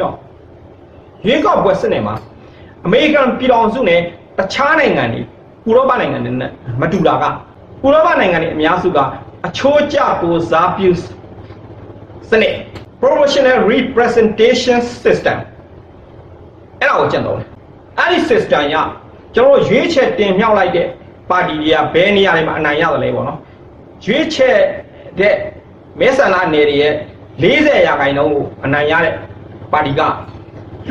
နော်ရွေးကောက်ပွဲစနစ်မှာအမေရိကန်ပြည်ထောင်စုနဲ့တခြားနိုင်ငံတွေဥရောပနိုင်ငံတွေနဲ့မတူတာကဥရောပနိုင်ငံတွေအများစုကအချိုးကျကိုစားပြုစနစ် proportional representation system အဲ့ဒါကိုကျင့်သုံးတယ်အဲ့ဒီ system ရကျွန်တော်တို့ရွေးချယ်တင်မြှောက်လိုက်တဲ့ပါတီတွေကဘယ်နေရာတွေမှာအနိုင်ရတယ်လဲပေါ့နော်ရွေးချယ်တဲ့မဲဆန္ဒနယ်တွေရဲ့40ရာခိုင်နှုန်းကိုအနိုင်ရတဲ့ ပါတီက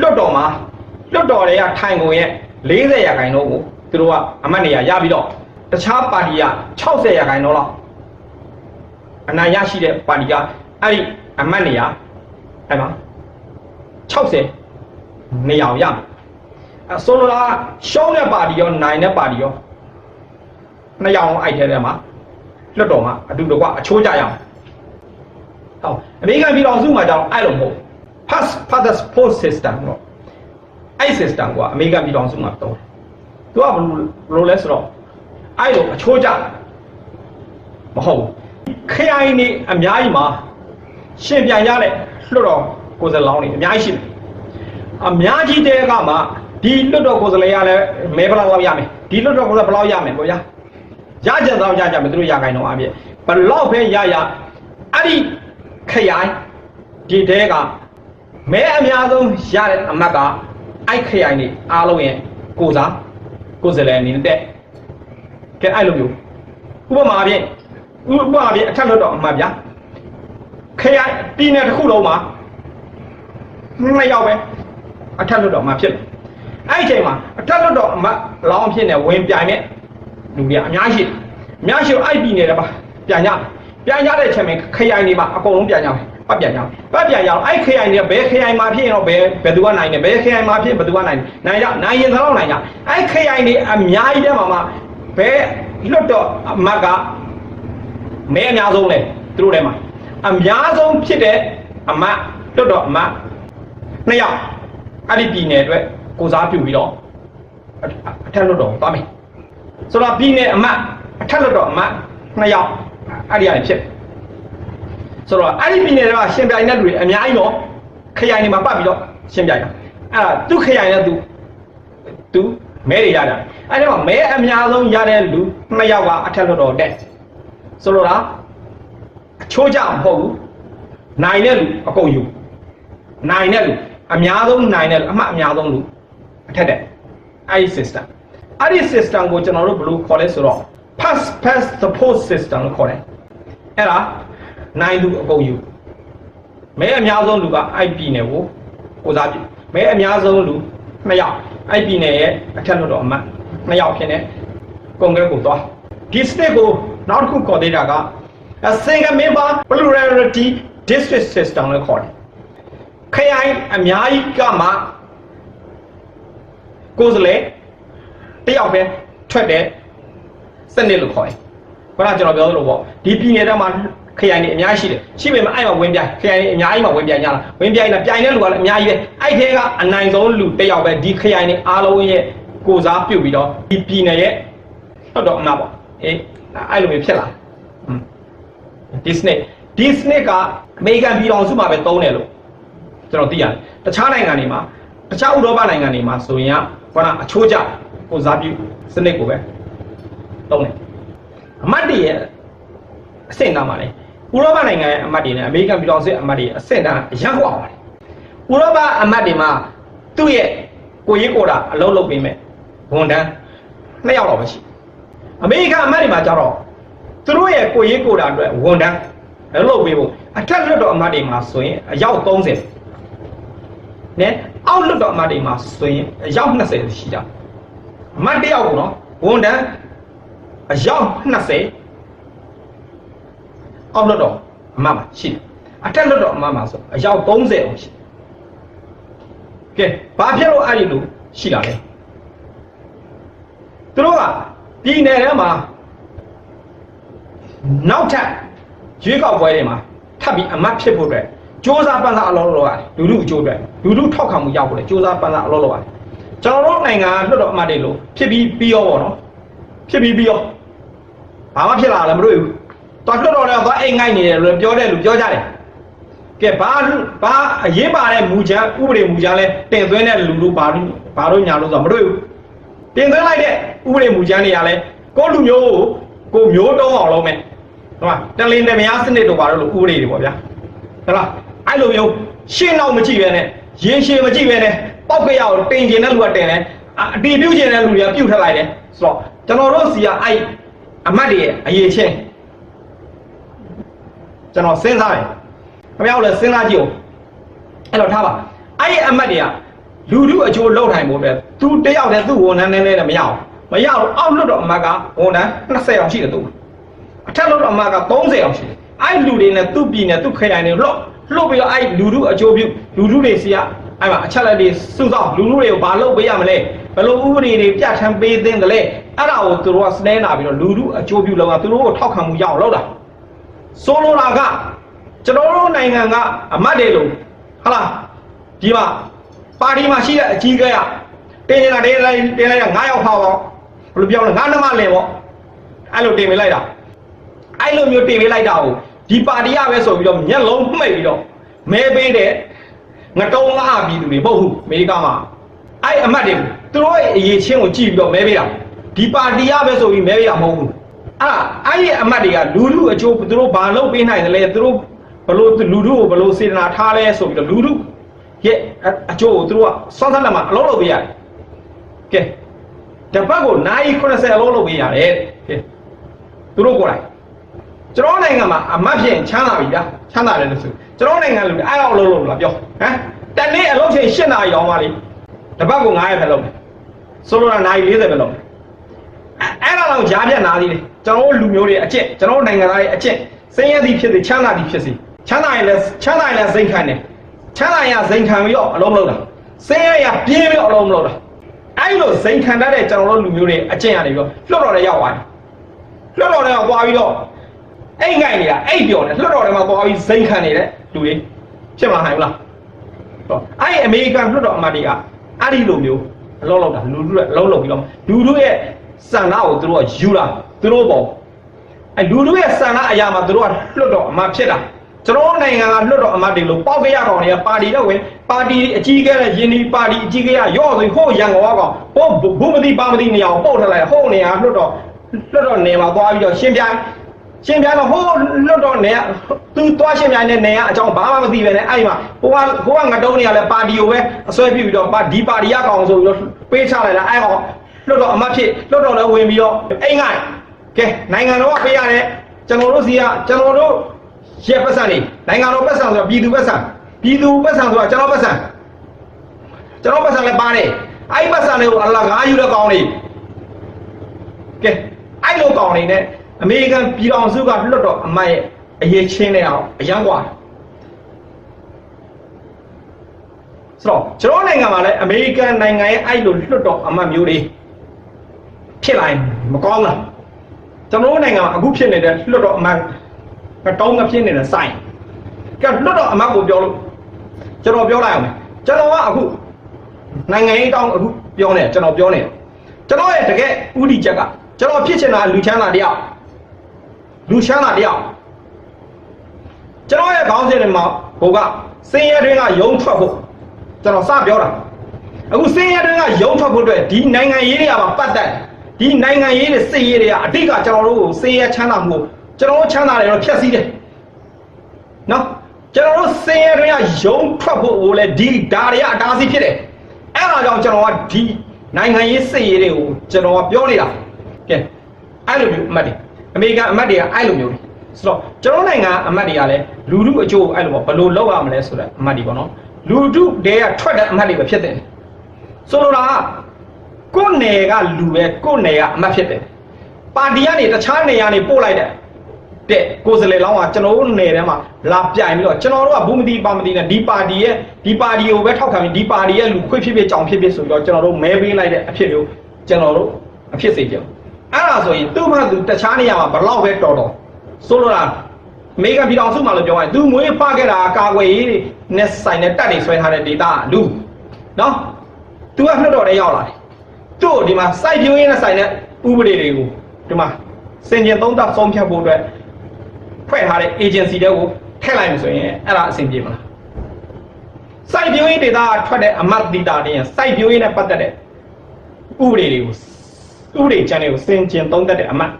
လွတ်တော်မှာလွတ်တော်တွေကထိုင်ကုန်ရဲ့40ရာခိုင်နှုန်းကိုသူတို့ကအမတ်နေရာရပြီးတော့တခြားပါတီက60ရာခိုင်နှုန်းလောက်အနိုင်ရရှိတဲ့ပါတီကအဲ့ဒီအမတ်နေရာအဲ့မှာ60နေရာကိုရမယ်အဆိုလိုတာကရှုံးတဲ့ပါတီရောနိုင်တဲ့ပါတီရောနှစ်ယောက်အောင်အိုက်ထဲထဲမှာလွတ်တော်မှာအတူတကွအချိုးကြရအောင်ဟောအမေရိကန်ပြည်တော်စုမှာကြောင့်အဲ့လိုမဟုတ် pass pass post system တော့အဲ့ system ကအမေရိကန်ပြည်တော်စုမှာတော့သူကဘယ်လိုလဲဆိုတော့အဲ့လိုအချိုးကြမဟုတ်ဘူးခရိုင်နေအများကြီးမှာရှင်ပြန်ရတဲ့လွတ်တော်ကိုယ်စားလောင်းတွေအများကြီးရှိတယ်အများကြီးတဲကမှဒီလွတ်တော်ကိုယ်စားလှယ်ရလဲမဲဘယ်လောက်လောက်ရမယ်ဒီလွတ်တော်ကိုယ်စားဘယ်လောက်ရမယ်ပေါ့ဗျာရကြတော့ရကြမယ်သူတို့ရခိုင်တော့အပြည့်ဘယ်လောက်ပဲရရအဲ့ဒီခရိုင်ဒီတဲက မဲအများဆုံးရတဲ့အမတ်ကအဲ့ခရိုင်နေအားလုံးရဲ့ကိုစားကိုယ်စားလှယ်အနေနဲ့တဲ့ကဲအဲ့လိုမျိုးဥပမာဖြင့်ဥပမာဖြင့်အထက်လွတ်တော်အမတ်ဗျာခရိုင်ပြည်နယ်တစ်ခုလုံးမှာနှစ်ယောက်ပဲအထက်လွတ်တော်အမတ်ဖြစ်တယ်အဲ့ဒီအချိန်မှာအထက်လွတ်တော်အမတ်လောင်းဖြစ်နေဝင်ပြိုင်တဲ့လူတွေအများကြီးအများကြီးအဲ့ဒီပြည်နယ်တွေမှာပြန်ကြပြန်ကြတဲ့အချိန်မှာခရိုင်တွေမှာအကုန်လုံးပြန်ကြမယ် ပတ်ပြန်ကြအောင်ပတ်ပြန်ကြအောင်အဲ့ခရိုင်တွေဘယ်ခရိုင်မှာဖြစ်ရင်တော့ဘယ်ဘယ်သူကနိုင်တယ်ဘယ်ခရိုင်မှာဖြစ်ဘယ်သူကနိုင်တယ်နိုင်ကြနိုင်ရင်တော့နိုင်ကြအဲ့ခရိုင်တွေအများကြီးတဲ့မှာမှာဘယ်လွတ်တော်အမတ်ကမဲအများဆုံးလဲသူတို့ထဲမှာအများဆုံးဖြစ်တဲ့အမတ်လွတ်တော်အမတ်နှစ်ယောက်အဲ့ဒီပြည်နယ်အတွက်ကိုစားပြုပြီးတော့အထက်လွတ်တော်သွားမယ်ဆိုတော့ပြည်နယ်အမတ်အထက်လွတ်တော်အမတ်နှစ်ယောက်အဲ့ဒီကနေဖြစ် ဆိုတော့အဲ့ဒီပြည်နယ်တွေကရှင်ပြိုင်တဲ့လူတွေအများကြီးတော့ခရိုင်တွေမှာပတ်ပြီးတော့ရှင်ပြိုင်တာအဲ့ဒါသူ့ခရိုင်နဲ့သူသူမဲတွေရတာအဲ့ဒီမှာမဲအများဆုံးရတဲ့လူနှစ်ယောက်ကအထက်လွတ်တော်တက်ဆိုတော့လားအချိုးကြမဟုတ်ဘူးနိုင်တဲ့လူအကုန်ယူနိုင်တဲ့လူအများဆုံးနိုင်တဲ့လူအမှတ်အများဆုံးလူအထက်တဲ့အဲ့ဒီ system အဲ့ဒီ system ကိုကျွန်တော်တို့ဘယ်လိုခေါ်လဲဆိုတော့ pass pass the post system လို့ခေါ်တယ်အဲ့ဒါ နိုင်လူအကုန်ယူမဲအများဆုံးလူကအဲ့ပြည်နယ်ကိုကိုစားပြုမဲအများဆုံးလူနှစ်ယောက်အဲ့ပြည်နယ်ရဲ့အထက်လွှတ်တော်အမတ်နှစ်ယောက်ဖြစ်နေကွန်ဂရက်ကိုသွားဒီ state ကိုနောက်တစ်ခုခေါ်သေးတာက a single member plurality district system လို့ခေါ်တယ်ခရိုင်အများကြီးကမှကိုယ်စလဲတယောက်ပဲထွက်တဲ့စနစ်လို့ခေါ်တယ်ခုနကကျွန်တော်ပြောသလိုပေါ့ဒီပြည်နယ်ထဲမှာ ခရိုင်တွေအများကြီးရှိတယ်ရှိပေမဲ့အဲ့မှာဝင်ပြိုင်ခရိုင်တွေအများကြီးမှာဝင်ပြိုင်ကြလားဝင်ပြိုင်တာပြိုင်တဲ့လူကလည်းအများကြီးပဲအဲ့ထဲကအနိုင်ဆုံးလူတယောက်ပဲဒီခရိုင်တွေအားလုံးရဲ့ကိုစားပြုတ်ပြီးတော့ဒီပြည်နယ်ရဲ့ဟုတ်တော့အမှားပေါ့အေးအဲ့လိုမျိုးဖြစ်လာอืมဒီစနစ်ဒီစနစ်ကအမေရိကန်ပြည်တော်စုမှာပဲသုံးတယ်လို့ကျွန်တော်သိရတယ်တခြားနိုင်ငံတွေမှာတခြားဥရောပနိုင်ငံတွေမှာဆိုရင်ကခေါင်းအချိုးကျကိုစားပြုစနစ်ကိုပဲသုံးတယ်အမတ်တွေရဲ့အဆင့်တန်းပါလေ ဥရောပနိုင်ငံရဲ့အမတ်တွေနဲ့အမေရိကန်ပြည်တော်စုရဲ့အမတ်တွေအဆင့်တန်းအရောက်အောင်ပါတယ်ဥရောပအမတ်တွေမှာသူ့ရဲ့ကိုရေးကိုတာအလုံးလုံးပေးမယ်ဝန်တန်းနှစ်ယောက်တော့ပဲရှိအမေရိကန်အမတ်တွေမှာကျတော့သူတို့ရဲ့ကိုရေးကိုတာအတွက်ဝန်တန်းလုပ်ပေးဖို့အထက်လွတ်တော်အမတ်တွေမှာဆိုရင်အယောက်30နဲ့အောက်လွတ်တော်အမတ်တွေမှာဆိုရင်အယောက်20ရှိကြအမတ်တယောက်ကိုနော်ဝန်တန်းအယောက်20 အောက်လွတ်တော်အမတ်မှာရှိတယ်အထက်လွတ်တော်အမတ်မှာဆိုအယောက်30အောင်ရှိကဲဘာဖြစ်လို့အဲ့ဒီလိုရှိတာလဲသူတို့ကပြည်နယ်ထဲမှာ နောက်ထပ်ရွေးကောက်ပွဲတွေမှာထပ်ပြီးအမတ်ဖြစ်ဖို့အတွက်စ조사ပန်းစားအလုပ်လုပ်ရတယ်လူလူအကျိုးအတွက်လူလူထောက်ခံမှုရဖို့လေစ조사ပန်းစားအလုပ်လုပ်ရတယ်ကျွန်တော်တို့နိုင်ငံလွှတ်တော်အမတ်တွေလို့ဖြစ်ပြီးပြီးရောပေါ့နော်ဖြစ်ပြီးပြီးရောဘာမှဖြစ်လာလည်းမတွေ့ဘူး တော်လွှတ်တော်တွေကသွားအိမ်ငိုက်နေတယ်လို့ပြောတဲ့လူပြောကြတယ်ကဲဘာဘာအရေးပါတဲ့မူချမ်းဥပဒေမူချမ်းလဲတင်သွင်းတဲ့လူလူဘာလို့ဘာလို့ညာလို့ဆိုတော့မတွေ့ဘူးတင်သွင်းလိုက်တဲ့ဥပဒေမူချမ်းတွေကလည်းကိုယ့်လူမျိုးကိုကိုယ်မျိုးတုံးအောင်လုပ်မယ်ဟုတ်ပါတလင်းနဲ့မယားစနစ်တို့ဘာလို့လို့ဥပဒေတွေပေါ့ဗျာဟုတ်လားအဲ့လိုမျိုးရှင်းတော့မကြည့်ပဲနဲ့ရင်ရှည်မကြည့်ပဲနဲ့ပောက်ကရအောင်တင်ကျင်တဲ့လူကတင်တယ်အအတီးပြုတ်ကျင်တဲ့လူတွေကပြုတ်ထက်လိုက်တယ်ဆိုတော့ကျွန်တော်တို့စီကအဲ့အမတ်တွေရဲ့အရေးချင်း ကျွန်တော်စဉ်းစားတယ်ခင်ဗျားတို့လည်းစဉ်းစားကြည့်အောင်အဲ့တော့ထားပါအဲ့ဒီအမတ်တွေကလူလူအကျိုးလောက်ထိုင်ဖို့အတွက်သူတယောက်တည်းသူ့ဝန်ထမ်းနဲ့လည်းမရအောင်မရအောင်အောက်လွတ်တော့အမတ်ကဝန်ထမ်း20အောင်ရှိတယ်သူအထက်လွတ်တော့အမတ်က30အောင်ရှိတယ်အဲ့လူတွေနဲ့သူ့ပြည်နယ်သူ့ခရိုင်တွေလှုပ်လှုပ်ပြီးတော့အဲ့လူလူအကျိုးပြုလူလူတွေစီကအဲ့မှာအချက်လက်တွေစုဆောင်းလူလူတွေကိုဘာလုပ်ပေးရမလဲဘယ်လိုဥပဒေတွေပြဋ္ဌာန်းပေးသင့်တယ်လဲအဲ့ဒါကိုသူတို့ကစနေနာပြီးတော့လူလူအကျိုးပြုလောက်တာသူတို့ကိုထောက်ခံမှုရအောင်လုပ်တာ ဆိုလိုတာကကျွန်တော်တို့နိုင်ငံကအမတ်တွေလို့ဟုတ်လားဒီမှာပါတီမှာရှိတဲ့အကြီးအကဲကတင်နေတာတင်လိုက်တင်လိုက်တာ9ယောက်ဖောက်ပေါ့ဘယ်လိုပြောလဲငါးနှမလဲပေါ့အဲ့လိုတင်ပေးလိုက်တာအဲ့လိုမျိုးတင်ပေးလိုက်တာကိုဒီပါတီကပဲဆိုပြီးတော့မျက်လုံးမှိတ်ပြီးတော့မဲပေးတဲ့ငတုံးလားပြည်သူတွေမဟုတ်ဘူးအမေရိကမှာအဲ့အမတ်တွေသူတို့ရဲ့အရေးချင်းကိုကြည့်ပြီးတော့မဲပေးတာဒီပါတီကပဲဆိုပြီးမဲပေးတာမဟုတ်ဘူး အဲ့ဒါအဲ့ဒီအမတ်တွေကလူလူအကျိုးသူတို့ဘာလုပ်ပေးနိုင်တယ်လဲသူတို့ဘလို့လူတို့ကိုဘလို့စေတနာထားလဲဆိုပြီးတော့လူတို့ရဲ့အကျိုးကိုသူတို့ကစောင့်ဆက်လက်မှာအလုံးလုပ်ပေးရတယ်။ကဲတပတ်ကိုနိုင်80အလုံးလုပ်ပေးရတယ်။ကဲသူတို့ကိုယ်တိုင်ကျွန်တော်နိုင်ငံမှာအမတ်ဖြင့်ချမ်းသာပြီဗျာချမ်းသာတယ်လို့ဆိုကျွန်တော်နိုင်ငံလူတွေအဲ့အောင်အလုံးလုပ်လားပြောဟမ်တနေ့အလုံးချိန်8နာရီအောင်ပါလေတပတ်ကို9ရက်ပဲလုပ်တယ်ဆိုလိုတာနိုင်40ပဲလုပ်တယ်အဲ့အဲ့ဒါတော့ကြားပြတ်နာသေးတယ် ကျွန်တော်တို့လူမျိုးတွေအကျင့်ကျွန်တော်တို့နိုင်ငံသားတွေအကျင့်စင်းရဲသည်ဖြစ်စေချမ်းသာသည်ဖြစ်စေချမ်းသာရင်လည်းချမ်းသာရင်လည်းစိတ်ခံတယ်ချမ်းသာရင်စိတ်ခံပြီးတော့အလုံးမလုပ်တာစင်းရဲရပြင်းပြီးတော့အလုံးမလုပ်တာအဲ့လိုစိတ်ခံတတ်တဲ့ကျွန်တော်တို့လူမျိုးတွေအကျင့်ရတယ်ပြီးတော့လွတ်တော်တွေရောက်သွားတယ်လွတ်တော်တွေရောက်သွားပြီးတော့အိတ်ငိုင်နေတာအိတ်ပြော်နေလွတ်တော်တွေမှာသွားပြီးစိတ်ခံနေတဲ့လူတွေဖြစ်မလာနိုင်ဘူးလားတော့အဲ့ဒီအမေရိကန်လွတ်တော်အမတ်တွေကအဲ့ဒီလိုမျိုးအလုံးလောက်တာလူတို့အလုံးလောက်ပြီးတော့လူတို့ရဲ့ စံနာကိုသူတို့ကယူလာသူတို့ပေါ့အဲလူလူရဲ့ဆန္ဒအရာမှာသူတို့ကလွတ်တော်အမတ်ဖြစ်တာကျွန်တော်နိုင်ငံကလွတ်တော်အမတ်တွေလို့ပေါက်ကြရကောင်တွေကပါတီတော့ဝင်ပါတီအကြီးကဲတဲ့ယင်းဒီပါတီအကြီးကဲရရော့ဆိုဟိုရန်ကုန်ကောင်ဟိုဘုမတိပါမတိနေအောင်ပုတ်ထလိုက်ဟိုနေရာလွတ်တော်လွတ်တော်နေမှာသွားပြီးတော့ရှင်းပြိုင်းရှင်းပြိုင်းတော့ဟိုလွတ်တော်နေကသူသွားရှင်းပြိုင်းတဲ့နေကအကြောင်းဘာမှမသိပဲနဲ့အဲ့မှာဟိုကဟိုကငတုံးနေရလဲပါတီကိုပဲအစွဲပြပြီးတော့ပါဒီပါတီရကောင်ဆိုပြီးတော့ပေးချလိုက်တာအဲ့ကောင် လွှတ်တော်အမတ်ဖြစ်လွှတ်တော်လည်းဝင်ပြီးတော့အိမ်ငိုင်းကဲနိုင်ငံတော်ကပေးရတဲ့ကျွန်တော်တို့စီကကျွန်တော်တို့ရဲ့ပတ်စံနေနိုင်ငံတော်ပတ်စံဆိုတာပြည်သူပတ်စံပြည်သူပတ်စံဆိုတာကျွန်တော်ပတ်စံကျွန်တော်ပတ်စံလည်းပါတယ်အဲ့ဒီပတ်စံတွေကိုအလကားယူတဲ့ကောင်းတွေကဲအဲ့လိုကောင်းတွေနဲ့အမေရိကန်ပြည်တော်စုကလွှတ်တော်အမတ်ရဲ့အရေးချင်းတဲ့အောင်အယံကွာဆိုတော့ကျွန်တော်နိုင်ငံမှာလည်းအမေရိကန်နိုင်ငံရဲ့အဲ့လိုလွှတ်တော်အမတ်မျိုးတွေ ဖြစ်လာရင်မကောင်းလားကျွန်တော်တို့နိုင်ငံမှာအခုဖြစ်နေတဲ့လွတ်တော်အမတ်ကတောင်းမဖြစ်နေတဲ့စိုင်းကဲလွတ်တော်အမတ်ကိုပြောလို့ကျွန်တော်ပြောလိုက်အောင်မယ်ကျွန်တော်ကအခုနိုင်ငံရေးတောင်းအခုပြောနေကျွန်တော်ပြောနေကျွန်တော်ရဲ့တကယ်ဥတီချက်ကကျွန်တော်ဖြစ်ချင်တာလူချမ်းသာတယောက်လူချမ်းသာတယောက်ကျွန်တော်ရဲ့ခေါင်းစဉ်တွေမှာဘိုကစင်းရဲတွင်းကယုံထွက်ဖို့ကျွန်တော်စပြောတာအခုစင်းရဲတွင်းကယုံထွက်ဖို့အတွက်ဒီနိုင်ငံရေးတွေကပါပတ်သက်တယ် ဒီနိုင်ငံရေးတွေစစ်ရေးတွေကအတိတ်ကကျွန်တော်တို့ကိုစေရချမ်းသာမှုကိုကျွန်တော်တို့ချမ်းသာတယ်တော့ဖျက်ဆီးတယ်နော်ကျွန်တော်တို့စင်ရတွေကယုံထွက်ဖို့ကိုလည်းဒီဓာတွေကအတားအဆီးဖြစ်တယ်အဲ့ဒါကြောင့်ကျွန်တော်ကဒီနိုင်ငံရေးစစ်ရေးတွေကိုကျွန်တော်ကပြောနေတာကဲအဲ့လိုမျိုးအမတ်တွေအမေရိကန်အမတ်တွေကအဲ့လိုမျိုးတွေဆိုတော့ကျွန်တော်နိုင်ငံအမတ်တွေကလည်းလူလူအကျိုးအဲ့လိုပေါ့ဘယ်လိုလုပ်ရမလဲဆိုတော့အမတ်တွေပေါ့နော်လူထုတဲကထွက်တဲ့အမတ်တွေပဲဖြစ်တယ်ဆိုလိုတာက ကိုယ်နယ်ကလူပဲကိုယ်နယ်ကအမတ်ဖြစ်တယ်ပါတီကနေတခြားနေရာနေပို့လိုက်တဲ့တဲ့ကိုယ်စလေလောင်းကကျွန်တော်တို့နယ်ထဲမှာလာပြိုင်ပြီးတော့ကျွန်တော်တို့ကဘူးမတိပါမတိနဲ့ဒီပါတီရဲ့ဒီပါတီကိုပဲထောက်ခံပြီးဒီပါတီရဲ့လူခွေးဖြစ်ဖြစ်ကြောင်ဖြစ်ဖြစ်ဆိုပြီးတော့ကျွန်တော်တို့မဲပေးလိုက်တဲ့အဖြစ်မျိုးကျွန်တော်တို့အဖြစ်စေကြအဲ့ဒါဆိုရင်သူ့မှသူတခြားနေရာမှာဘလောက်ပဲတော်တော်ဆိုလိုတာအမေရိကန်ပြည်တော်စုမှာလို့ပြောရင်သူမွေးဖခဲ့တာကာကွယ်ရေးနဲ့ဆိုင်တဲ့တက်တွေဆွဲထားတဲ့ဒေတာလူနော်သူကနှုတ်တော်တဲ့ရောက်လာတယ် သူ့ကိုဒီမှာစိုက်ပျိုးရေးနဲ့ဆိုင်တဲ့ဥပဒေတွေကိုဒီမှာစင်ကြင်သုံးသပ်ဆုံးဖြတ်ဖို့အတွက်ဖွဲ့ထားတဲ့ agency တွေကိုထထည့်လိုက်လို့ဆိုရင်အဲ့ဒါအဆင်ပြေမလားစိုက်ပျိုးရေးဒေတာထွက်တဲ့အမတ်ဒေတာတွေရင်စိုက်ပျိုးရေးနဲ့ပတ်သက်တဲ့ဥပဒေတွေကိုဥပဒေကြမ်းတွေကိုစင်ကျင်သုံးသက်တဲ့အမတ်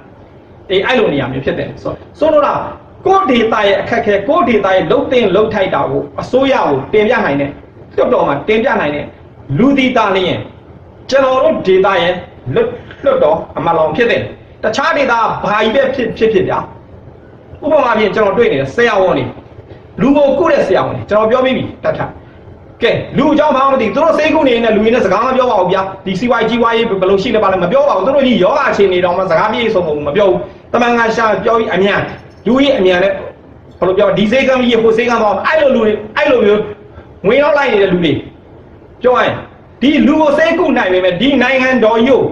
အေးအဲ့လိုနေရာမျိုးဖြစ်တယ်ဆိုဆိုတော့လားကိုဒေတာရဲ့အခက်ခဲကိုဒေတာရဲ့လုံတင်လုံထိုက်တာကိုအစိုးရကိုတင်ပြနိုင်တဲ့လွတ်တော်မှာတင်ပြနိုင်တဲ့လူဒီတာလေးရင် ကျွန်တော်တို့ဒေတာရဲ့လွတ်လွတ်တော်အမလောင်ဖြစ်တယ်တခြားဒေတာဘာကြီးပဲဖြစ်ဖြစ်ဖြစ်ဗျာဥပမာဖြင့်ကျွန်တော်တွေ့နေတဲ့ဆရာဝန်တွေလူကိုကုတဲ့ဆရာဝန်တွေကျွန်တော်ပြောပြီးပြီတတ်ထကဲလူအကြောင်းဘာမှမသိသူတို့စိတ်ကူနေနဲ့လူရင်းနဲ့စကားမပြောပါဘူးဗျာဒီ CY ကြီးဝါရေးဘယ်လိုရှိလဲပါလဲမပြောပါဘူးသူတို့ကြီးယောဂအခြေအနေတောင်မှစကားပြေဆုံးမပြောဘူးတမန်ငါရှာပြောပြီးအမြန်လူကြီးအမြန်နဲ့ဘယ်လိုပြောဒီစိတ်ကံကြီးဟိုစိတ်ကံပေါ့အဲ့လိုလူတွေအဲ့လိုမျိုးဝင်ရောက်လိုက်နေတဲ့လူတွေပြောရရင် ဒီလူကိုစိတ်ကူနိုင်ပေမဲ့ဒီနိုင်ငံတော်ကြီးကို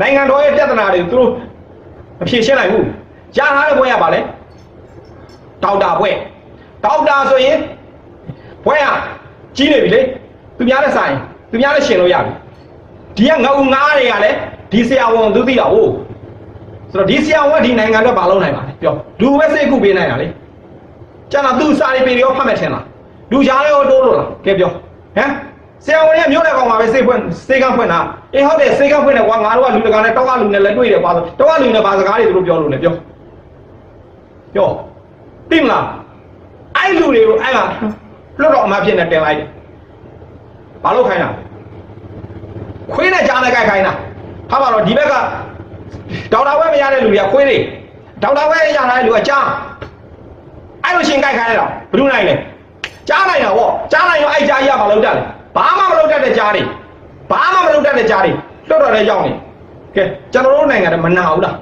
နိုင်ငံတော်ရဲ့ပြဿနာတွေသူတို့မဖြေရှင်းနိုင်ဘူးကြားထားတဲ့ဘွဲရပါလဲဒေါက်တာဘွဲဒေါက်တာဆိုရင်ဘွဲရကြီးနေပြီလေသူများနဲ့ဆိုင်သူများနဲ့ရှင်လို့ရပြီဒီကငါ့ဦးငားတွေကလည်းဒီဆရာဝန်သူသိတာဟုတ်ဆိုတော့ဒီဆရာဝန်ကဒီနိုင်ငံအတွက်မလုပ်နိုင်ပါနဲ့ပြောလူပဲစိတ်ကူပေးနိုင်တာလေကျန်တာသူစာရီပေရောဖတ်မဲ့ထင်လားလူကြားလေးကိုတိုးလို့လားကဲပြောဟမ် ဆရာဝန်ကမျိုးတဲ့ကောင်မှာပဲစိတ်ဖွင့်စိတ်ကဖွင့်တာအေးဟုတ်တယ်စိတ်ကဖွင့်တယ်ကွာငါတို့ကလူတကာနဲ့တောက်ကလူနဲ့လည်းတွေ့တယ်ပါဆိုတောက်ကလူနဲ့ဘာစကားတွေသူတို့ပြောလို့လဲပြောပြောသိမလားအဲ့လူတွေကိုအဲ့မှာလွတ်တော်အမဖြစ်နေတင်လိုက်တယ်ဘာလို့ခိုင်းတာခွေးနဲ့ကြားနဲ့ကြိုက်ခိုင်းတာဟာပါတော့ဒီဘက်ကဒေါက်တာဝဲမရတဲ့လူတွေကခွေးတွေဒေါက်တာဝဲရတဲ့လူကကြားအဲ့လိုရှင်ကြိုက်ခိုင်းလိုက်တော့ဘယ်လိုနိုင်လဲကြားနိုင်တာဗောကြားနိုင်ရောအဲ့ကြားရမလို့တတ်လေ ဘာမှမလုပ်တတ်တဲ့ကြားတွေဘာမှမလုပ်တတ်တဲ့ကြားတွေလွတ်တော်တဲ့ရောက်နေကဲကျွန်တော်တို့နိုင်ငံကမနာဘူးလား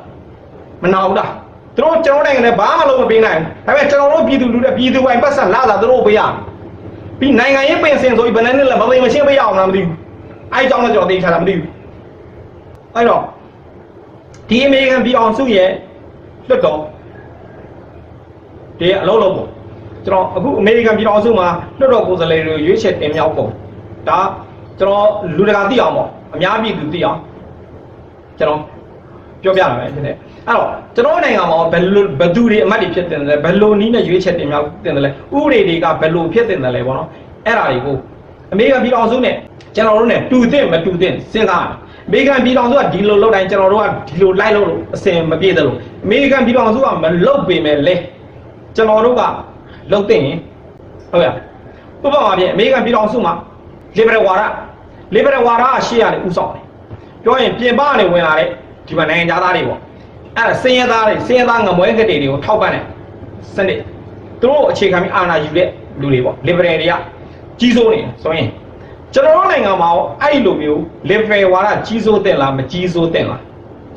မနာဘူးလားသူတို့ကျွန်တော်နိုင်ငံနဲ့ဘာမှလုပ်မပေးနိုင်ဘူးဒါပေမဲ့ကျွန်တော်တို့ပြည်သူလူတွေပြည်သူပိုင်းပတ်စံလာတာသူတို့ပေးရပြီးနိုင်ငံရေးပင်စင်ဆိုပြီးဘယ်နဲ့လဲမသိမရှင်းပေးရအောင်လားမသိဘူးအဲအကြောင်းလည်းကျွန်တော်သိချာတာမသိဘူးအဲ့တော့ဒီအမေရိကန်ပြည်အောင်စုရဲ့လွတ်တော်ဒီအလုံးလုံးပေါ့ကျွန်တော်အခုအမေရိကန်ပြည်အောင်စုမှာလွတ်တော်ကိုယ်စားလှယ်တွေရွေးချယ်တင်မြှောက်ပုံ ဒါကျွန်တော်လူတကာသိအောင်ပေါ့အများပြည်သူသိအောင်ကျွန်တော်ပြောပြတာပဲဖြစ်တယ်အဲ့တော့ကျွန်တော်နိုင်ငံမှာဘယ်လိုဘယ်သူတွေအမတ်တွေဖြစ်တင်တယ်လဲဘယ်လိုနည်းနဲ့ရွေးချယ်တင်မြှောက်တင်တယ်လဲဥပဒေတွေကဘယ်လိုဖြစ်တင်တယ်လဲပေါ့နော်အဲ့ဒါတွေကိုအမေရိကန်ပြည်တော်စုနဲ့ကျွန်တော်တို့နဲ့တူသင့်မတူသင့်စဉ်းစားရအမေရိကန်ပြည်တော်စုကဒီလိုလုပ်တိုင်းကျွန်တော်တို့ကဒီလိုလိုက်လို့လို့အစင်မပြေတယ်လို့အမေရိကန်ပြည်တော်စုကမလုပ်ပေမဲ့လေကျွန်တော်တို့ကလုပ်တဲ့ရင်ဟုတ်ရဥပမာဖြင့်အမေရိကန်ပြည်တော်စုမှာ liberal ဝါဒ liberal ဝါဒကရှေ့ရတယ်ဥဆောင်တယ်ပြောရင်ပြင်ပကနေဝင်လာတဲ့ဒီမှာနိုင်ငံသားတွေပေါ့အဲ့ဒါစင်ရသားတွေစင်ရသားငမွဲကတိတွေကိုထောက်ပံ့တယ်စနစ်သူတို့အခြေခံပြီးအာဏာယူတဲ့လူတွေပေါ့ liberal တွေကကြီးစိုးနေဆိုရင်ကျွန်တော်တို့နိုင်ငံမှာရောအဲ့လိုမျိုး liberal ဝါဒကြီးစိုးတဲ့လားမကြီးစိုးတဲ့လား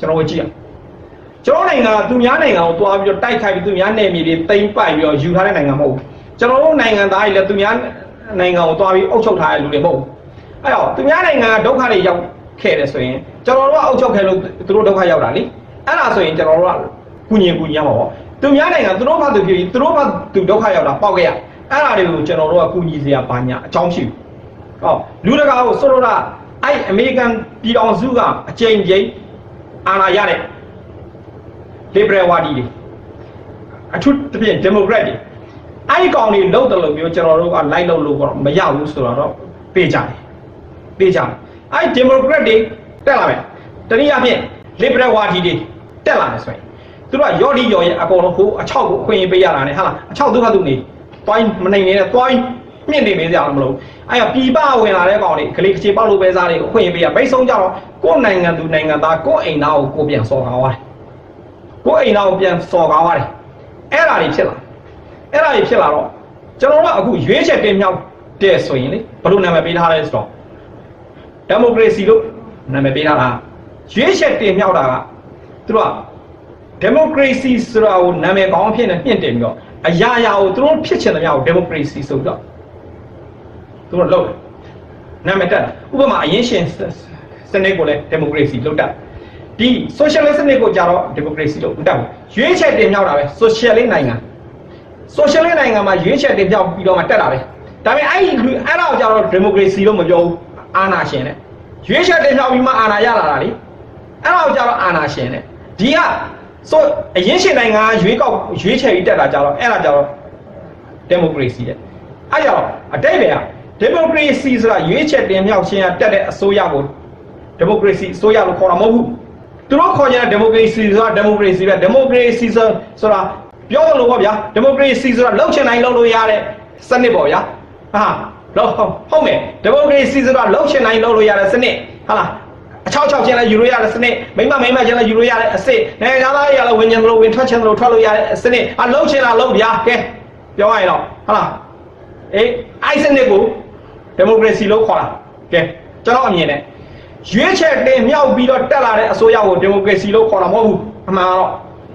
ကျွန်တော်တို့ကြည့်ရကျွန်တော်နိုင်ငံကသူများနိုင်ငံကိုတွားပြီးတော့တိုက်ခိုက်ပြီးသူများနယ်မြေတွေတိမ့်ပိုက်ပြီးတော့ယူထားတဲ့နိုင်ငံမဟုတ်ဘူးကျွန်တော်တို့နိုင်ငံသားတွေလည်းသူများ နိုင်ငံကိုတွားပြီးအုပ်ချုပ်ထားတဲ့လူတွေမဟုတ်ဘူးအဲ့တော့သူများနိုင်ငံကဒုက္ခတွေရောက်ခဲ့တယ်ဆိုရင်ကျွန်တော်တို့ကအုပ်ချုပ်ခဲ့လို့သူတို့ဒုက္ခရောက်တာလေအဲ့ဒါဆိုရင်ကျွန်တော်တို့ကကုညင်ကုညင်မှာပေါ့သူများနိုင်ငံသူတို့ဘာသူဖြစ်ပြီးသူတို့ဘာသူဒုက္ခရောက်တာပေါက်ခဲ့ရအဲ့ဒါတွေကိုကျွန်တော်တို့ကကုညီစရာဘာညာအကြောင်းရှိဘူးဟောလူတကာကိုဆိုတော့အဲ့အမေရိကန်ပြည်အောင်စုကအကြိမ်ကြိမ်အာဏာရတဲ့ liberal ဝါဒီတွေအထူးသဖြင့် democrat တွေ အဲ့ဒီကောင်တွေလောက်တယ်လို့မျိုးကျွန်တော်တို့ကလိုက်လို့လို့တော့မရဘူးဆိုတော့ပေးကြတယ်ပေးကြတယ်အဲ့ democrat တွေတက်လာမယ်တနည်းအားဖြင့် liberal ဝါဒီတွေတက်လာတယ်ဆိုရင်သူတို့ကရော်ဒီရော်ရဲ့အကုန်လုံးဟိုအချောက်ကိုအခွင့်အရေးပေးရတာနဲ့ဟာလားအချောက်သူကသူနေတွိုင်းမနိုင်နေတဲ့တွိုင်းမြင့်နေမေးစရာမလိုအဲ့တော့ပြည်ပဝင်လာတဲ့ကောင်တွေကလေးချေပေါက်လို့ပဲစားတွေကိုအခွင့်အရေးပေးရပိတ်ဆုံးကြတော့ကိုယ်နိုင်ငံသူနိုင်ငံသားကိုယ်အိမ်သားကိုကိုပြန်စော်ကားသွားတယ်ကိုယ်အိမ်သားကိုပြန်စော်ကားသွားတယ်အဲ့ဒါတွေဖြစ်လာ အဲ့ဒါတွေဖြစ်လာတော့ကျွန်တော်တို့ကအခုရွေးချက်တင်မြောက်တဲ့ဆိုရင်လေဘယ်လိုနာမည်ပေးထားလဲဆိုတော့ဒီမိုကရေစီလို့နာမည်ပေးထားတာရွေးချက်တင်မြောက်တာကသူတို့ကဒီမိုကရေစီဆိုတာကိုနာမည်ကောင်းဖြစ်နေမြင့်တင်ပြီးတော့အရာရာကိုသူတို့ဖြစ်ချင်တဲ့များကိုဒီမိုကရေစီဆိုပြီးတော့သူတို့လုပ်တယ်နာမည်တက်တာဥပမာအရင်ရှင်စနစ်ကိုလည်းဒီမိုကရေစီလုပ်တတ်ဒီ socialist စနစ်ကိုကြတော့ဒီမိုကရေစီလို့မတက်ဘူးရွေးချက်တင်မြောက်တာပဲ socialist နိုင်ငံ socialist နိုင်ငံမှာရွေးချက်တင်မြောက်ပြီးတော့မှတက်တာပဲဒါပေမဲ့အဲ့ဒီအဲ့ဒါကိုကြတော့ဒီမိုကရေစီလို့မပြောဘူးအာဏာရှင်တဲ့ရွေးချက်တင်မြောက်ပြီးမှအာဏာရလာတာလေအဲ့ဒါကိုကြတော့အာဏာရှင်တဲ့ဒီကဆိုအရင်ရှင်နိုင်ငံကရွေးကောက်ရွေးချယ်ပြီးတက်တာကြတော့အဲ့ဒါကြတော့ဒီမိုကရေစီတဲ့အဲ့ကြောင့်အတိတ်ပဲကဒီမိုကရေစီဆိုတာရွေးချယ်တင်မြှောက်ခြင်းကတက်တဲ့အစိုးရကိုဒီမိုကရေစီအစိုးရလို့ခေါ်တာမဟုတ်ဘူးသူတို့ခေါ်ကြတဲ့ဒီမိုကရေစီဆိုတာဒီမိုကရေစီပဲဒီမိုကရေစီဆိုဆိုတာ ပြောလို့ပေါ့ဗျာဒီမိုကရေစီဆိုတာလှုပ်ချင်တိုင်းလှုပ်လို့ရတဲ့စနစ်ပေါ့ဗျာဟာလို့ဟုတ်မယ်ဒီမိုကရေစီဆိုတာလှုပ်ချင်တိုင်းလှုပ်လို့ရတဲ့စနစ်ဟာလားအချောက်ချောက်ချင်းလည်းယူလို့ရတဲ့စနစ်မိမမိမချင်းလည်းယူလို့ရတဲ့အစစ်နိုင်ငံသားတွေလည်းဝင်ချင်လို့ဝင်ထွက်ချင်လို့ထွက်လို့ရတဲ့စနစ်အလုံးချင်တာလုံးဗျာကဲပြောရရင်တော့ဟုတ်လားအေးအိုက်စနစ်ကိုဒီမိုကရေစီလို့ခေါ်တာကဲကျွန်တော်အမြင်နဲ့ရွေးချယ်တင်မြှောက်ပြီးတော့တက်လာတဲ့အစိုးရကိုဒီမိုကရေစီလို့ခေါ်တာမဟုတ်ဘူးအမှန်တော့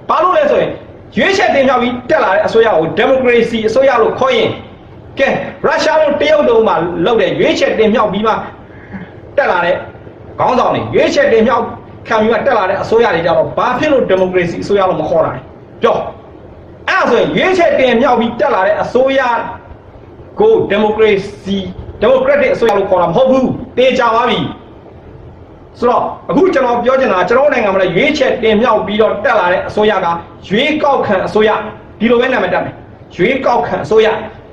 ဘာလို့လဲဆိုရင် ရွေးချယ်တင်မြှောက်ပြီးတက်လာတဲ့အစိုးရကိုဒီမိုကရေစီအစိုးရလို့ခေါ်ရင်ကဲရုရှားတို့တရုတ်တို့မှလုပ်တဲ့ရွေးချယ်တင်မြှောက်ပြီးမှတက်လာတဲ့ခေါင်းဆောင်တွေရွေးချယ်တင်မြှောက်ခံပြီးတော့တက်လာတဲ့အစိုးရတွေကြတော့ဘာဖြစ်လို့ဒီမိုကရေစီအစိုးရလို့မခေါ်တာလဲပြောအဲ့ဒါဆိုရင်ရွေးချယ်တင်မြှောက်ပြီးတက်လာတဲ့အစိုးရကိုဒီမိုကရေစီဒီမိုကရက်တစ်အစိုးရလို့ခေါ်တာမဟုတ်ဘူးတေချာသွားပြီ ဆိုတော့အခုကျွန်တော်ပြောချင်တာကျွန်တော်နိုင်ငံမှာလည်းရွေးချယ်တင်မြှောက်ပြီးတော့တက်လာတဲ့အစိုးရကရွေးကောက်ခံအစိုးရဒီလိုပဲနာမည်တက်မယ်ရွေးကောက်ခံအစိုးရ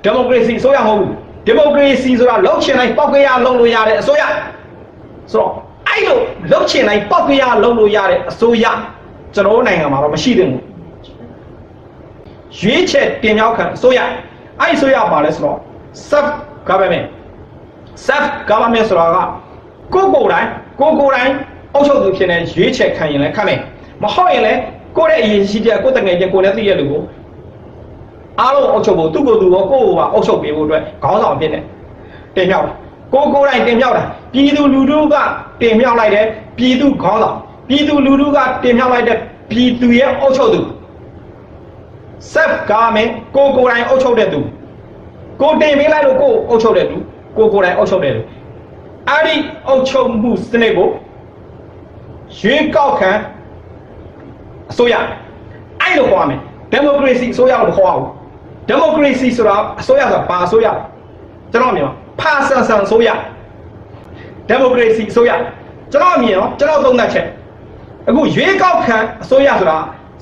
ဒီမိုကရေစီအစိုးရမဟုတ်ဘူးဒီမိုကရေစီဆိုတာလှုပ်ရှင်တိုင်းပောက်ကြရလုံးလို့ရတဲ့အစိုးရဆိုတော့အဲ့လိုလှုပ်ချင်တိုင်းပောက်ကြရလုံးလို့ရတဲ့အစိုးရကျွန်တော်နိုင်ငံမှာတော့မရှိသင့်ဘူးရွေးချယ်တင်မြှောက်ခံအစိုးရအဲ့ဒီအစိုးရပါလဲဆိုတော့ self government self government ဆိုတာကကိုယ်ကိုယ်တိုင် ကိုယ်ကိုယ်တိုင်အုပ်ချုပ်သူဖြစ်နေရွေးချယ်ခံရင်လည်းခံမယ်မဟုတ်ရင်လည်းကိုယ့်ရဲ့အရင်ရှိတဲ့ကိုယ်တငယ်ချင်းကိုယ်လည်းသိရလူကိုအားလုံးအုပ်ချုပ်ဖို့သူ့ကိုယ်သူရောကိုယ့်ကိုယ်ပါအုပ်ချုပ်ပေးဖို့အတွက်ခေါင်းဆောင်ဖြစ်နေတင်မြှောက်တာကိုယ်ကိုယ်တိုင်တင်မြှောက်တာပြည်သူလူထုကတင်မြှောက်လိုက်တယ်ပြည်သူခေါင်းဆောင်ပြည်သူလူထုကတင်မြှောက်လိုက်တဲ့ပြည်သူရဲ့အုပ်ချုပ်သူ self government ကိုယ်ကိုယ်တိုင်အုပ်ချုပ်တဲ့သူကိုတင်ပေးလိုက်လို့ကိုအုပ်ချုပ်တဲ့သူကိုကိုယ်တိုင်အုပ်ချုပ်တဲ့သူ အဲ့ဒီအုပ်ချုပ်မှုစနစ်ကိုရွေးကောက်ခံအစိုးရအဲ့လိုခေါ်ရမယ်ဒီမိုကရေစီအစိုးရလို့ခေါ်အောင်ဒီမိုကရေစီဆိုတာအစိုးရဆိုတာဘာအစိုးရကျွန်တော်အမြင်ပါဖာဆန်ဆန်အစိုးရဒီမိုကရေစီအစိုးရကျွန်တော်အမြင်နော်ကျွန်တော်သုံးသပ်ချက်အခုရွေးကောက်ခံအစိုးရဆိုတာ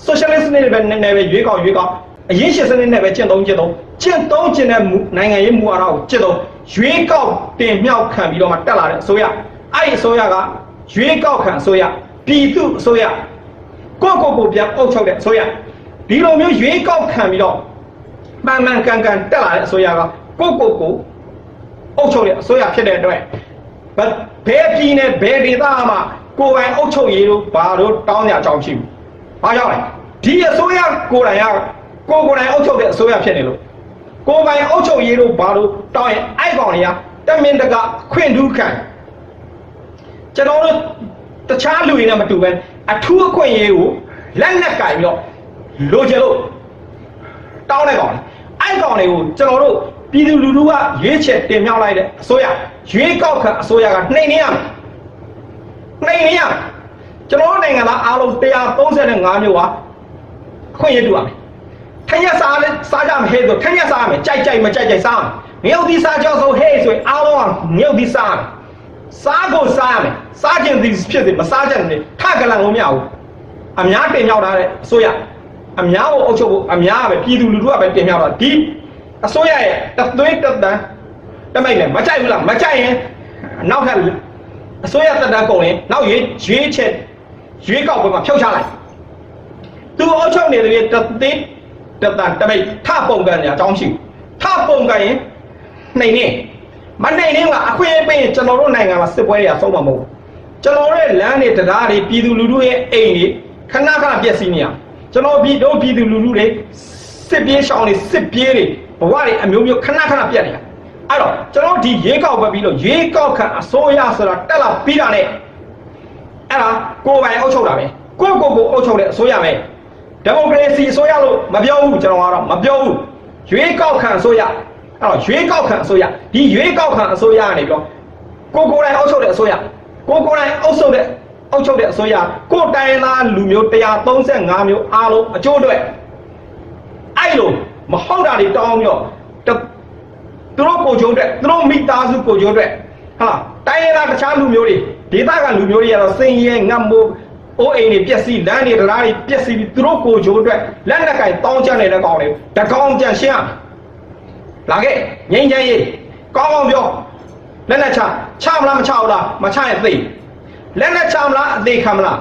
socialist နဲ့ပဲနည်းနည်းပဲရွေးကောက်ရွေးကောက်အရင်ရှစ်စနစ်နဲ့ပဲကျင့်သုံးကျင့်သုံးကျင့်သုံးကျင့်တဲ့မူနိုင်ငံရေးမူဝါဒကိုကျင့်သုံး ရွေးကောက်တင်မြှောက်ခံပြီးတော့မှတက်လာတဲ့အစိုးရအဲ့ဒီအစိုးရကရွေးကောက်ခံအစိုးရပြည်သူအစိုးရကိုယ့်ကိုယ်ကိုပြန်အုပ်ချုပ်တဲ့အစိုးရဒီလိုမျိုးရွေးကောက်ခံပြီးတော့မှန်မှန်ကန်ကန်တက်လာတဲ့အစိုးရကကိုယ့်ကိုယ်ကိုအုပ်ချုပ်တဲ့အစိုးရဖြစ်တဲ့အတွက်ဘယ်ဘယ်ပြည်နယ်ဘယ်ဒေသမှကိုယ်ပိုင်အုပ်ချုပ်ရေးတို့ဘာတို့တောင်းကြအကြောင်းရှိဘူး။ဘာကြောင့်လဲဒီအစိုးရကိုယ်တိုင်ကကိုယ်ကိုယ်တိုင်အုပ်ချုပ်တဲ့အစိုးရဖြစ်နေလို့ ကိုယ်ပိုင်အုပ်ချုပ်ရေးတို့ဘာလို့တောင်းရင်အဲ့ကောင်တွေကတမင်တကာခွင့်ထူးခံကျွန်တော်တို့တခြားလူတွေနဲ့မတူပဲအထူးအခွင့်အရေးကိုလက်နက်ကင်ပြီးတော့လိုချင်လို့တောင်းတဲ့ကောင်အဲ့ကောင်တွေကိုကျွန်တော်တို့ပြည်သူလူထုကရွေးချယ်တင်မြှောက်လိုက်တဲ့အစိုးရရွေးကောက်ခံအစိုးရကနှိမ်နေရမယ်နှိမ်နေရမယ်ကျွန်တော်တို့နိုင်ငံသားအားလုံး135မျိုးဟာအခွင့်အရေးတူရမယ် ထက်ရက်စားလဲစားကြမဟဲ့ဆိုထက်ရက်စားမယ်ကြိုက်ကြိုက်မကြိုက်ကြိုက်စားမယ်ငရုတ်သီးစားကြောက်ဆိုဟဲ့ဆိုရင်အားလုံးကငရုတ်သီးစားမယ်စားကိုစားရမယ်စားခြင်းသည်ဖြစ်စေမစားခြင်းနဲ့ထကလန်လို့မရဘူးအများတင်မြောက်ထားတဲ့အစိုးရအများကိုအုပ်ချုပ်ဖို့အများပဲပြည်သူလူထုကပဲတင်မြောက်တာဒီအစိုးရရဲ့တသွေးတတန်တမိတ်နဲ့မကြိုက်ဘူးလားမကြိုက်ရင်နောက်ထပ်အစိုးရတက်တန်းကုန်ရင်နောက်ရွေးရွေးချက်ရွေးကောက်ပွဲမှာဖြုတ်ချလိုက်သူအုပ်ချုပ်နေတဲ့တသိန်း တတန်တမိတ်ထပုံကန်နေအကြောင်းရှိထပုံကန်ရင်နှိမ်နေမနှိမ်နေကအခွင့်အရေးကျွန်တော်တို့နိုင်ငံမှာစစ်ပွဲတွေအဆုံးမမဟုတ်ကျွန်တော်တို့ရဲ့လမ်းတွေတရားတွေပြည်သူလူထုရဲ့အိမ်တွေခဏခဏပြက်စီးနေရကျွန်တော်ပြည်တို့ပြည်သူလူထုတွေစစ်ပြေးရှောင်းတွေစစ်ပြေးတွေဘဝတွေအမျိုးမျိုးခဏခဏပြက်နေရအဲ့တော့ကျွန်တော်ဒီရေကောက်ပဲပြီးလို့ရေကောက်ခံအစိုးရဆိုတာတက်လာပြီးတာနဲ့အဲ့ဒါကိုယ်ပိုင်အုပ်ချုပ်တာပဲကိုယ့်ကိုယ်ကိုအုပ်ချုပ်တဲ့အစိုးရပဲ ဒီမိုကရေစီအစိုးရလို့မပြောဘူးကျွန်တော်ကတော့မပြောဘူးရွေးကောက်ခံအစိုးရအဲ့တော့ရွေးကောက်ခံအစိုးရဒီရွေးကောက်ခံအစိုးရကနေပြီးတော့ကိုကိုယ်တိုင်အုပ်ချုပ်တဲ့အစိုးရကိုကိုယ်တိုင်အုပ်ချုပ်တဲ့အုပ်ချုပ်တဲ့အစိုးရကိုတိုင်းသားလူမျိုး135မျိုးအားလုံးအကျိုးအတွက်အဲ့လိုမဟုတ်တာတွေတောင်းပြီးတော့သူတို့ကိုကျိုးအတွက်သူတို့မိသားစုကိုကျိုးအတွက်ဟာလားတိုင်းရင်းသားတခြားလူမျိုးတွေဒေသကလူမျိုးတွေကတော့စိန်ရဲငတ်မိုး အိုးအိမ်တွေပြက်စီးလမ်းတွေတရားတွေပြက်စီးပြီးသူတို့ကိုကျိုးအတွက်လက်နက်ကင်တောင်းကြနေတဲ့ကောင်တွေတကောင်ကြံရှင်းရမယ်လာခဲ့ငိမ့်ချမ်းရေးကောင်းကောင်းပြောလက်နဲ့ချချမလားမချဘူးလားမချရင်သိလက်နဲ့ချမလားအသေးခံမလား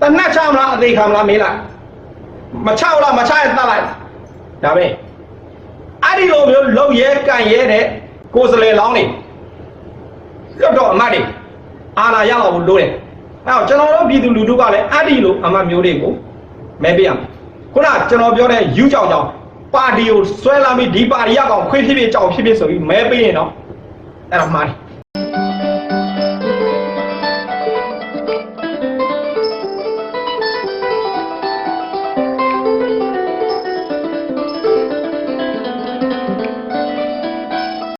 တနက်ချမလားအသေးခံမလားမေးလိုက်မချဘူးလားမချရင်တတ်လိုက်ဒါပဲအဲ့ဒီလိုမျိုးလုံရဲကန်ရဲတဲ့ကိုယ်စလေလောင်းနေလွတ်တော့အမတ်တွေအာနာရအောင်လို့တယ် အဲ့တော့ကျွန်တော်တို့ပြည်သူလူထုကလည်းအဲ့ဒီလိုအမတ်မျိုးတွေကိုမဲပေးရမယ်ခုနကကျွန်တော်ပြောတဲ့ယူကြောင်ကြောင်ပါတီကိုဆွဲလာပြီးဒီပါတီရကောင်ခွေးဖြစ်ဖြစ်ကြောင်ဖြစ်ဖြစ်ဆိုပြီးမဲပေးရင်တော့အဲ့တော့မှားတယ်